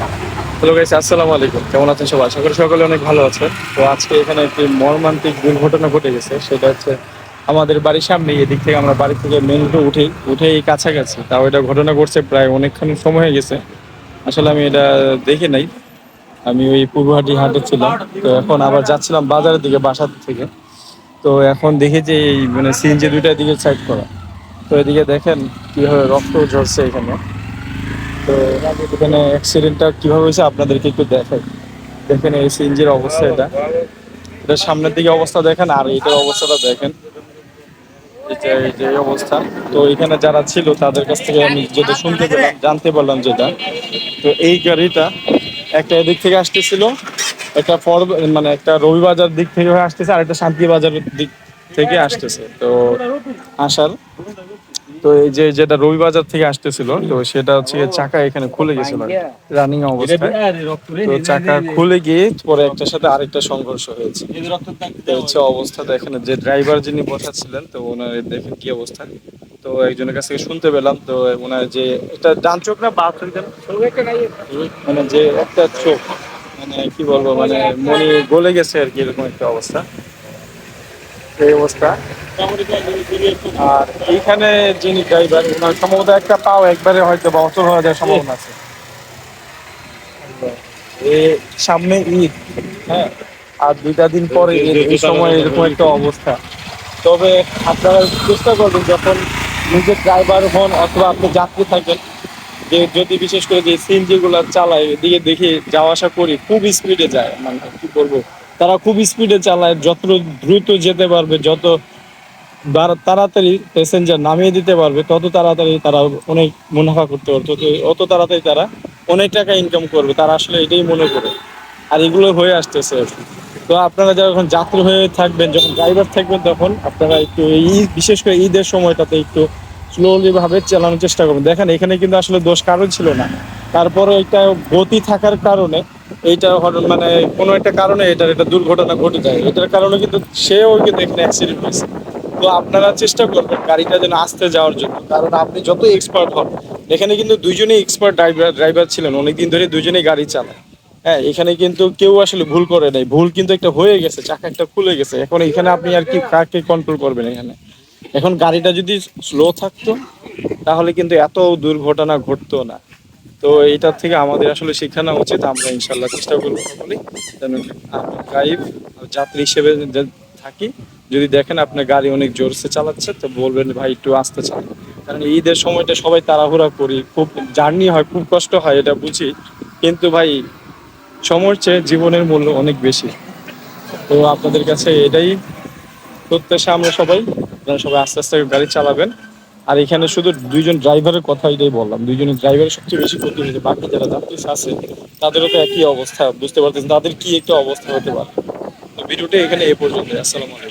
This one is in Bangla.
হ্যালো গাইস আসসালামু আলাইকুম। কেমন আছেন সবাই? আশা করি সকলে অনেক ভালো আছে। তো আজকে এখানে একটি মর্মান্তিক দুর্ঘটনা ঘটে গেছে। সেটা হচ্ছে আমাদের বাড়ির সামনে এদিক থেকে আমরা বাড়ি থেকে মেন রোডে উঠে উঠে এই কাছাকাছি। তাও এটা ঘটনা ঘটছে প্রায় অনেকক্ষণ সময় হয়ে গেছে। আসলে আমি এটা দেখে নাই। আমি ওই পূর্বহাটি হাটে ছিলাম। তো এখন আবার যাচ্ছিলাম বাজারের দিকে, বাসার থেকে। তো এখন দেখি যে এই মানে সিএনজি দুইটা দিকে সাইড করা। তো এদিকে দেখেন কীভাবে রক্ত ঝরছে এখানে। তো এখানে অ্যাক্সিডেন্টটা কীভাবে হয়েছে আপনাদেরকে একটু দেখাই। দেখেন এই সিএনজির অবস্থা এটা। এটা সামনের দিকে অবস্থা দেখেন, আর এটার অবস্থাটা দেখেন। যে অবস্থা। তো এখানে যারা ছিল তাদের কাছ থেকে আমি যেটা শুনতে পেলাম, জানতে পারলাম যেটা। তো এই গাড়িটা একটা এদিক থেকে আসতেছিল, একটা ফর মানে একটা রবিবাজার দিক থেকে আসতেছে, আর একটা শান্তি বাজারের দিক থেকে আসতেছে। তো আসার তো এই যে যেটা রবিবাজার থেকে আসতেছিল, তো সেটা হচ্ছে চাকা এখানে খুলে গেছিল রানিং অবস্থায়। তো চাকা খুলে গিয়ে পরে একটার সাথে আরেকটা সংঘর্ষ হয়েছে। হচ্ছে অবস্থা দেখেন, যে ড্রাইভার যিনি বসাচ্ছিলেন, তো ওনার দেখেন কি অবস্থা। তো একজনের কাছ থেকে শুনতে পেলাম, তো ওনার যে এটা ডান চোখ না বা মানে যে একটা চোখ মানে কি বলব মানে মনি গলে গেছে আর কি, এরকম একটা অবস্থা। এই অবস্থা। আর এইখানে যিনি ড্রাইভার ওনার সম্ভবত একটা পাও একবারে হয়তো বা অচল হয়ে যাওয়ার সম্ভাবনা আছে। সামনে ঈদ। হ্যাঁ আর দুইটা দিন পরে এই সময় এরকম একটা অবস্থা। তবে আপনারা চেষ্টা করবেন যখন নিজের ড্রাইভার হন অথবা আপনি যাত্রী থাকেন, যে যদি বিশেষ করে যে সিএনজি গুলা চালায়, এদিকে দেখে যাওয়া আসা করি, খুব স্পিডে যায়। মানে কি বলব? তারা খুব স্পিডে চালায়, যত দ্রুত যেতে পারবে, যত তাড়াতাড়ি প্যাসেঞ্জার নামিয়ে দিতে পারবে, তত তাড়াতাড়ি তারা অনেক মুনাফা করতে পারবে অত তাড়াতাড়ি তারা অনেক টাকা ইনকাম করবে, তারা আসলে এটাই মনে করে। আর এগুলো হয়ে আসতেছে তো আপনারা যখন যাত্রী হয়ে থাকবেন, যখন ড্রাইভার থাকবেন তখন আপনারা একটু এই বিশেষ করে ঈদের সময়টাতে একটু স্লোলি ভাবে চালানোর চেষ্টা করবেন। দেখেন, এখানে কিন্তু আসলে দোষ কারণ ছিল না। তারপরে এটা গতি থাকার কারণে এইটা মানে কোনো একটা কারণে এটার একটা দুর্ঘটনা ঘটে যায়। এটার কারণে কিন্তু সেও কিন্তু এখানে অ্যাক্সিডেন্ট হয়েছে। তো আপনারা চেষ্টা করবেন গাড়িটা যেন আসতে যাওয়ার জন্য। কারণ আপনি যত এক্সপার্ট হন, এখানে কিন্তু দুইজনেই এক্সপার্ট ড্রাইভার ড্রাইভার ছিলেন। অনেকদিন ধরে দুজনেই গাড়ি চালায়। হ্যাঁ এখানে কিন্তু কেউ আসলে ভুল করে নাই। ভুল কিন্তু একটা হয়ে গেছে চাকা একটা খুলে গেছে। এখন এখানে আপনি আর কি কাকে কন্ট্রোল করবেন এখানে? এখন গাড়িটা যদি স্লো থাকতো, তাহলে কিন্তু এত দুর্ঘটনা ঘটতো না। তো এটার থেকে আমাদের আসলে নেওয়া উচিত। আমরা ইনশাল্লাহ চেষ্টা করব সকলেই। যেন ড্রাইভ যাত্রী হিসেবে থাকি যদি দেখেন আপনার গাড়ি অনেক জোরসে চালাচ্ছে, তো বলবেন ভাই, একটু আসতে চান কারণ ঈদের সময়টা সবাই তাড়াহুড়া করি, খুব জার্নি হয়, খুব কষ্ট হয়, এটা বুঝি। কিন্তু ভাই, সময়ের চেয়ে জীবনের মূল্য অনেক বেশি। তো আপনাদের কাছে এটাই প্রত্যাশা আমরা সবাই সবাই আস্তে আস্তে গাড়ি চালাবেন। আর এখানে শুধু দুইজন ড্রাইভারের কথা এটাই বললাম, দুইজনের ড্রাইভারের সবচেয়ে বেশি ক্ষতি হয়েছে, বাকি যারা যাত্রী আছে, তাদেরও তো একই অবস্থা, বুঝতে পারতেছেন, তাদের কি একটা অবস্থা হতে পারে। তো ভিডিওটা এখানে এ পর্যন্ত আসসালামু আলাইকুম।